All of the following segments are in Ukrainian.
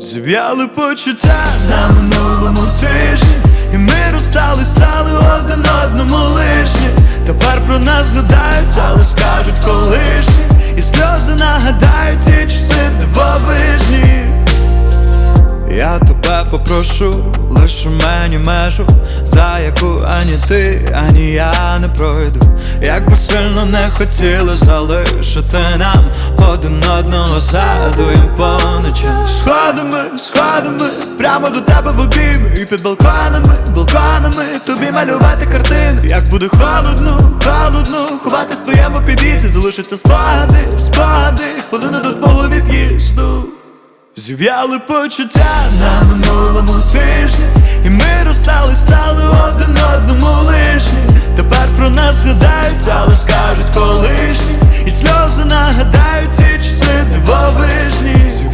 Зів'яли почуття на минулому тижні, і ми розстали, стали один одному лишні. Тепер про нас згадають, але скажуть колишні, і сльози нагадають ті часи дивовижні. Я тебе попрошу, лише мені межу, за яку ані ти, ані я не пройду. Як би сильно не хотіли залишити нам один одного поночі. Сходами, сходами, прямо до тебе в обійми. І під балконами, балконами тобі малювати картини. Як буде холодно, холодно, ховати в твоєму під'їзді. Залишиться спогади, спогади, хвилини до твого від'їзду. Зів'яли почуття на минулому тижні, і ми розстали, стали один одному лишні. Тепер про нас згадають, але скажуть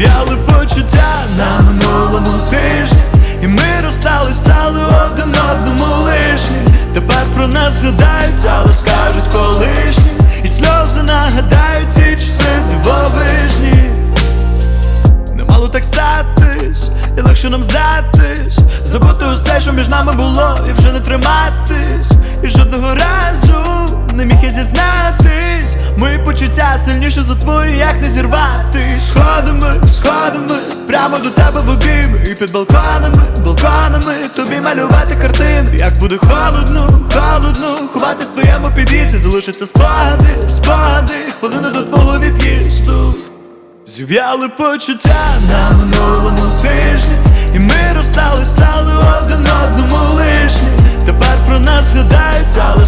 Зів'яли почуття на минулому тижні, і ми розстали, стали один одному лишні. Тепер про нас згадають, але скажуть колишні, і сльози нагадають ті часи дивовижні. Не мало так статись, і легше нам здатись. Забути усе, що між нами було, і вже не триматись. І жодного разу не міг я зізнатись. Мої почуття сильніше за твої, як не зірватись. Сходами, прямо до тебе в обійми. І під балконами, балконами тобі малювати картини Як буде холодно, холодно, ховатись в твоєму під'їзді Залишаться спогади, спогади, хвилини до твого від'їзду. Зів'яли почуття на минулому тижні, і ми розстали, стали один одному лишні. Тепер про нас згадають, але